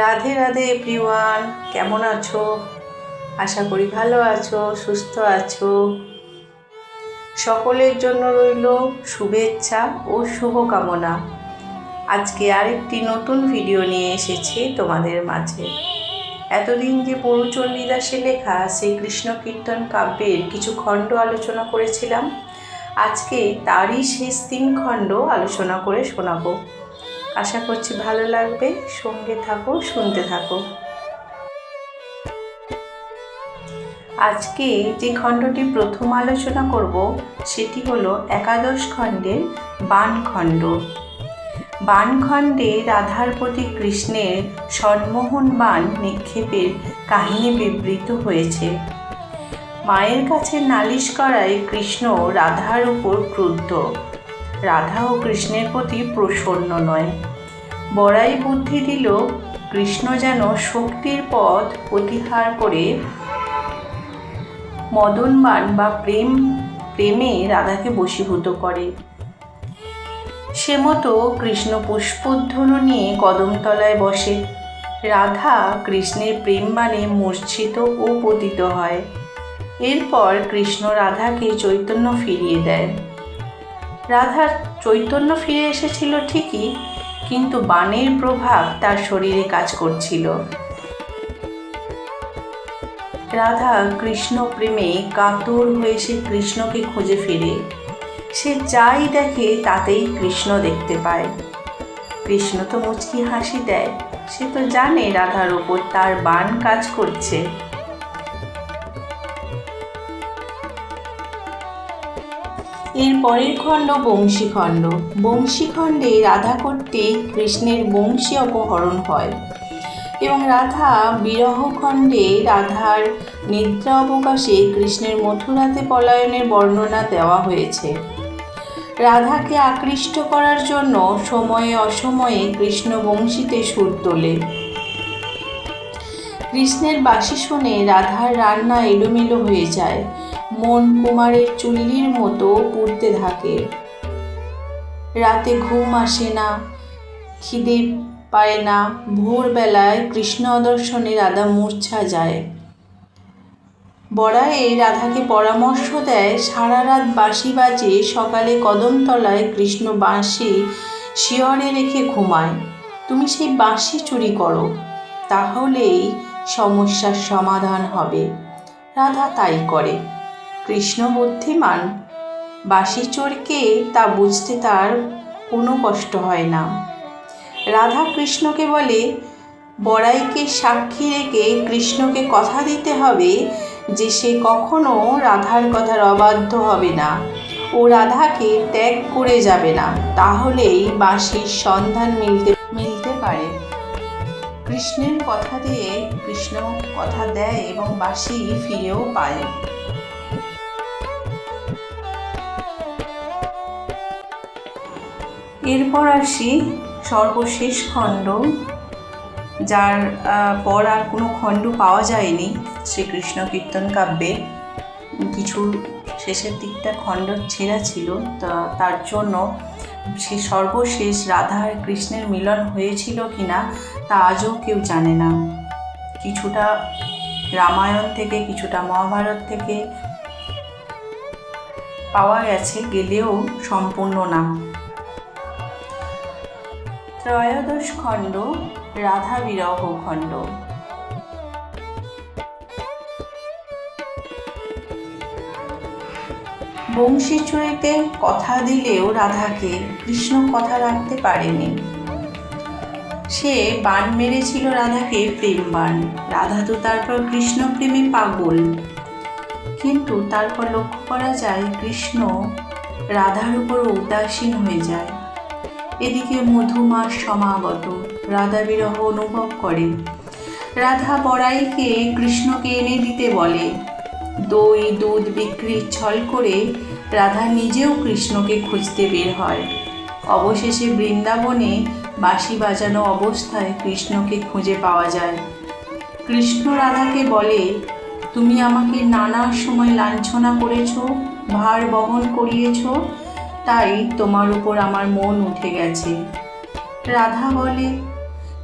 Radhe Radhe everyone কেমন আছো? আশা করি ভালো আছো, সুস্থ আছো। সকলের জন্য রইল শুভেচ্ছা ও শুভকামনা। আজকে আরেকটি নতুন ভিডিও নিয়ে এসেছি তোমাদের মাঝে। এতদিন যে পৌরচণ্ডীদাসে লেখা সেই কৃষ্ণ কীর্তন কাব্যের কিছু খণ্ড আলোচনা করেছিলাম, আজকে তারই শেষ তিন খণ্ড আলোচনা করে শোনাবো। আশা করছি ভালো লাগবে। সঙ্গে থাকো, শুনতে থাকো। আজকে যে খণ্ডটি প্রথম আলোচনা করব, সেটি হলো একাদশ খণ্ডের বানখণ্ড বানখণ্ডে রাধার প্রতি কৃষ্ণের সন্মোহন বান নিক্ষেপের কাহিনী বিবৃত হয়েছে। মায়ের কাছে নালিশ করায় কৃষ্ণ রাধার উপর ক্রুদ্ধ। রাধা ও কৃষ্ণের প্রতি প্রসন্ন নয়। বড়াই বুদ্ধি দিল, কৃষ্ণ যেন শক্তির পথ প্রতিহার করে মদনমান বা প্রেম, প্রেমে রাধাকে বশীভূত করে। সে মতো কৃষ্ণ পুষ্পোদ্ধনু নিয়ে কদমতলায় বসে। রাধা কৃষ্ণের প্রেমবাণে মূর্ছিত ও পতিত হয়। এরপর কৃষ্ণ রাধাকে চৈতন্য ফিরিয়ে দেয়। রাধার চৈতন্য ফিরে এসেছিল ঠিকই, কিন্তু বানের প্রভাব তার শরীরে কাজ করছিল। রাধা কৃষ্ণ প্রেমে কাতর হয়ে সে কৃষ্ণকে খুঁজে ফিরে। সে যাই দেখে তাতেই কৃষ্ণ দেখতে পায়। কৃষ্ণ তো মুচকি হাসি দেয়, সে তো জানে রাধার ওপর তার বান কাজ করছে। এর পরের খণ্ড বংশীখণ্ড। বংশীখণ্ডে রাধা কর্তৃক কৃষ্ণের বংশী অপহরণ হয় এবং রাধা বিরহ খণ্ডে রাধার নিদ্রা অবকাশে কৃষ্ণের মথুরাতে পলায়নের বর্ণনা দেওয়া হয়েছে। রাধাকে আকৃষ্ট করার জন্য সময়ে অসময়ে কৃষ্ণ বংশীতে সুর তোলে। কৃষ্ণের বাসি শুনে রাধার রান্না এলোমেলো হয়ে যায়। মন কুমারের চুল্লির মতো পুড়তে থাকে। রাতে ঘুম আসে না, খিদে পায় না, ভোরবেলায় কৃষ্ণ অদর্শনে রাধা মূর্ছা যায়। বড়ায়ে রাধাকে পরামর্শ দেয়, সারা রাত বাঁশি বাজে, সকালে কদমতলায় কৃষ্ণ বাঁশি শিয়রে রেখে ঘুমায়। তুমি সেই বাঁশি চুরি করো, তাহলেই সমস্যার সমাধান হবে। রাধা তাই করে। কৃষ্ণ বুদ্ধিমান বাঁশি চোরকে তা বুঝতে তার কোনো কষ্ট হয় না। রাধা কৃষ্ণকে বলে, বড়াইকে সাক্ষী রেখে কৃষ্ণকে কথা দিতে হবে যে সে কখনো রাধার কথার অবাধ্য হবে না। ও রাধাকে ত্যাগ করে যাবে না। তাহলেই বাঁশির সন্ধান মিলতে মিলতে পারে। কৃষ্ণের কথা দিয়ে কৃষ্ণ কথা দেয় এবং বাঁশি ফিরেও পায়। এরপর আসি সর্বশেষ খণ্ড, যার পর আর কোনো খণ্ড পাওয়া যায়নি শ্রীকৃষ্ণ কীর্তন কাব্যে। কিছু শেষের দিকটা খণ্ড ছেঁড়া ছিল, তা, তার জন্য সে সর্বশেষ রাধা আর কৃষ্ণের মিলন হয়েছিল কি না তা আজও কেউ জানে না। কিছুটা রামায়ণ থেকে, কিছুটা মহাভারত থেকে পাওয়া গেছে, গেলেও সম্পূর্ণ না। ত্রয়োদশ খণ্ড, রাধা বিরহ খণ্ড। বংশী চুরিতে কথা দিলেও রাধাকে কৃষ্ণ কথা রাখতে পারেনি। সে বান মেরেছিল রাধাকে প্রেম বান। রাধা তো তারপর কৃষ্ণ প্রেমে পাগল। কিন্তু তারপর লক্ষ্য করা যায় কৃষ্ণ রাধার উপর উদাসীন হয়ে যায়। এদিকে মধুমাস সমাগত রাধা বিরহ অনুভব করে। রাধা বড়াইকে কৃষ্ণকে এনে দিতে বলে। দই, দুধ বিক্রির ছল করে রাধা নিজেও কৃষ্ণকে খুঁজতে বের হয়। অবশেষে বৃন্দাবনে বাঁশি বাজানো অবস্থায় কৃষ্ণকে খুঁজে পাওয়া যায়। কৃষ্ণ রাধাকে বলে, তুমি আমাকে নানা সময় লাঞ্ছনা করেছ, ভার বহন করিয়েছ তাই তোমার উপর আমার মন উঠে গেছে। রাধা বলে,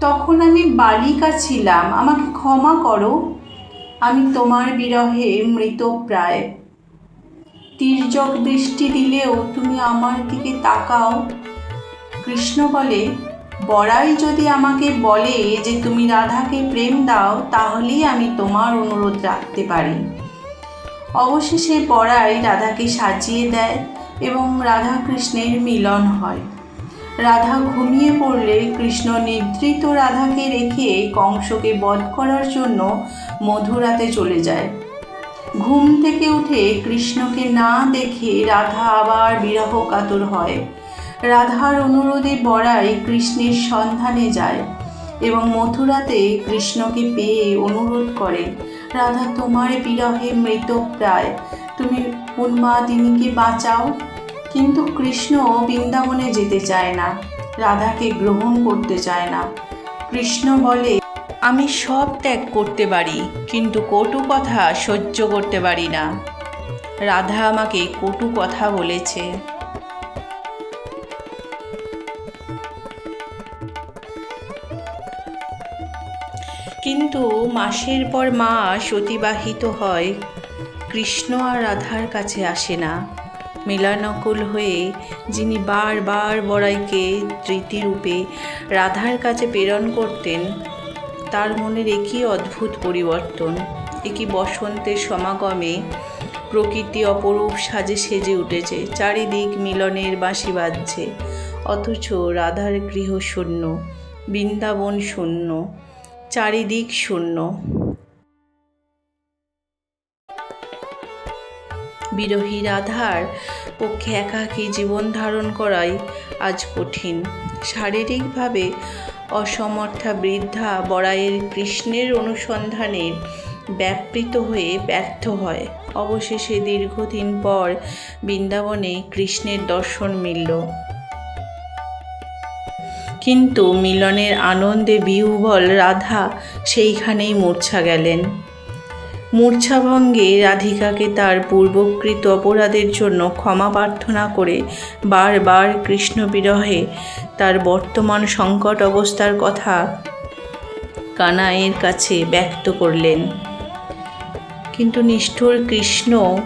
তখন আমি বালিকা ছিলাম, আমাকে ক্ষমা করো। আমি তোমার বিরহে মৃতপ্রায় তির্যক দৃষ্টি দিলেও তুমি আমার দিকে তাকাও। কৃষ্ণ বলে, বড়াই যদি আমাকে বলে যে তুমি রাধাকে প্রেম দাও, তাহলেই আমি তোমার অনুরোধ রাখতে পারি। অবশেষে বড়াই রাধাকে সাজিয়ে দেয়। এবং রাধা কৃষ্ণের মিলন হয়। রাধা ঘুমিয়ে পড়লে কৃষ্ণ নিদ্রিত রাধাকে রেখে কংসকে বধ করার জন্য মধুরাতে চলে যায়। ঘুম থেকে উঠে কৃষ্ণকে না দেখে রাধা আবার বিরহ কাতর হয়। রাধার অনুরোধে বড়াই কৃষ্ণের সন্ধানে যায় এবং মথুরাতে কৃষ্ণকে পেয়ে অনুরোধ করে, রাধা, তোমার বিরহে মৃতপ্রায় তুমি উন্মাদিনীকে বাঁচাও? কিন্তু কৃষ্ণ বৃন্দাবনে যেতে চায় না, রাধাকে গ্রহণ করতে চায় না। কৃষ্ণ বলে, আমি সব ত্যাগ করতে পারি, কিন্তু কটু কথা সহ্য করতে পারি না। রাধা আমাকে কটু কথা বলেছে। কিন্তু মাসের পর মাস অতিবাহিত হয়। কৃষ্ণ আর রাধার কাছে আসে না। মিলানকুল হয়ে যিনি বারবার বড়াইকে রূপে রাধার কাছে প্রেরণ করতেন, তার মনের একই অদ্ভুত পরিবর্তন, একই বসন্তের সমাগমে প্রকৃতি অপরূপ সাজে সেজে উঠেছে, চারিদিক মিলনের বাঁশি বাজছে। অথচ রাধার গৃহ শূন্য, বৃন্দাবন শূন্য, চারিদিক শূন্য। বিরহী রাধার পক্ষে একাকী জীবন ধারণ করাই আজ কঠিন। শারীরিকভাবে অসমর্থা বৃদ্ধা বড়াইয়ের কৃষ্ণের অনুসন্ধানে ব্যাপৃত হয়ে ব্যর্থ হয়। অবশেষে দীর্ঘদিন পর বৃন্দাবনে কৃষ্ণের দর্শন মিলল। কিন্তু মিলনের আনন্দে বিহুবল রাধা সেইখানেই মূর্ছা গেলেন। মূর্ছাভঙ্গে রাধিকাকে তার পূর্বকৃত অপরাধের জন্য ক্ষমা প্রার্থনা করে বারবার কৃষ্ণ বিরহে তার বর্তমান সংকট অবস্থার কথা কানায়ের কাছে ব্যক্ত করলেন। কিন্তু নিষ্ঠুর কৃষ্ণ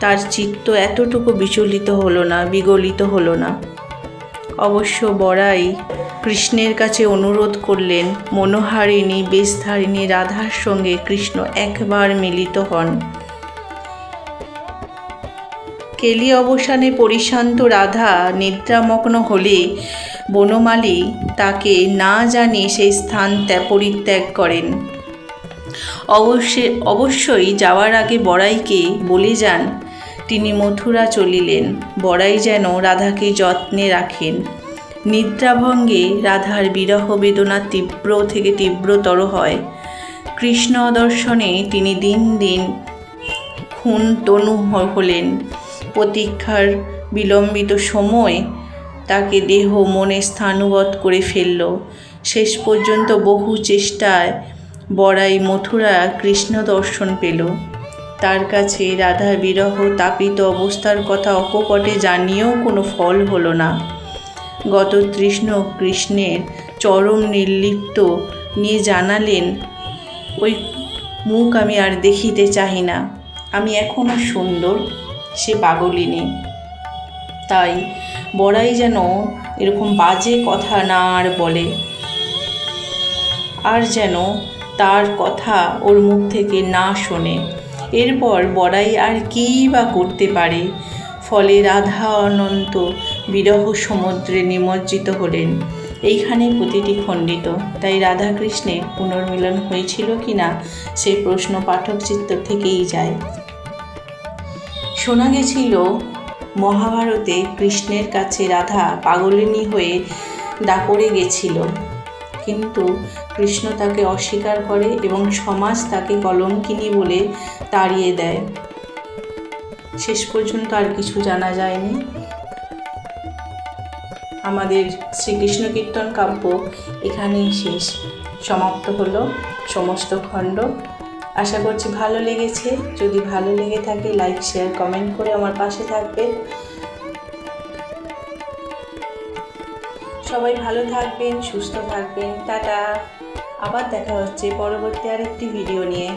তার চিত্ত এতটুকু বিচলিত হলো না, বিগলিত হলো না। অবশ্য বড়াই কৃষ্ণের কাছে অনুরোধ করলেন, মনোহারিণী, বেশধারিণী রাধার সঙ্গে কৃষ্ণ একবার মিলিত হন। কেলি অবসানে পরিশান্ত রাধা নিদ্রামগ্ন হলে বনমালী তাকে না জানিয়ে সেই স্থান পরিত্যাগ করেন। অবশ্যই অবশ্যই যাওয়ার আগে বড়াইকে বলে যান তিনি মথুরা চলিলেন। বড়াই যেন রাধাকে যত্নে রাখেন। নিদ্রাভঙ্গে রাধার বিরহ বেদনা তীব্র থেকে তীব্রতর হয়। কৃষ্ণ দর্শনে তিনি দিন দিন খুন তনু হলেন। প্রতীক্ষার বিলম্বিত সময় তাকে দেহ মনে স্থানুগত করে ফেলল। শেষ পর্যন্ত বহু চেষ্টায় বড়াই মথুরা কৃষ্ণ দর্শন পেল। তার কাছে রাধার বিরহ তাপিত অবস্থার কথা অকপটে জানিয়েও কোনো ফল হলো না। গত তৃষ্ণ কৃষ্ণের চরম নির্লিপ্ত নিয়ে জানালেন, ওই মুখ আমি আর দেখিতে চাহি না। আমি এখনও সুন্দর, সে পাগলিনী তাই বড়াই যেন এরকম বাজে কথা না আর বলে। আর যেন তার কথা ওর মুখ থেকে না শোনে। এরপর বড়াই আর কী বা করতে পারে? ফলে রাধা অনন্ত বিরহ সমুদ্রে নিমজ্জিত হলেন। এইখানে প্রতিটি খণ্ডিত। তাই রাধাকৃষ্ণের পুনর্মিলন হয়েছিল কি না, সে প্রশ্ন পাঠক চিত্ত থেকেই যায়। শোনা গেছিল, মহাভারতে কৃষ্ণের কাছে রাধা পাগলিনী হয়ে দাপড়ে গেছিল। কিন্তু কৃষ্ণ তাকে অস্বীকার করে এবং সমাজ তাকে কলঙ্কিনী বলে তাড়িয়ে দেয়। শেষ পর্যন্ত আর কিছু জানা যায়নি। আমাদের শ্রীকৃষ্ণ কীর্তন কাব্য এখানেই শেষ। সমাপ্ত হলো সমস্ত খণ্ড। আশা করছি ভালো লেগেছে। যদি ভালো লেগে থাকে লাইক শেয়ার কমেন্ট করে আমার পাশে থাকবে সবাই ভালো থাকবেন সুস্থ থাকবেন। টাটা। আবার দেখা হচ্ছে পরবর্তী আরেকটি ভিডিও নিয়ে।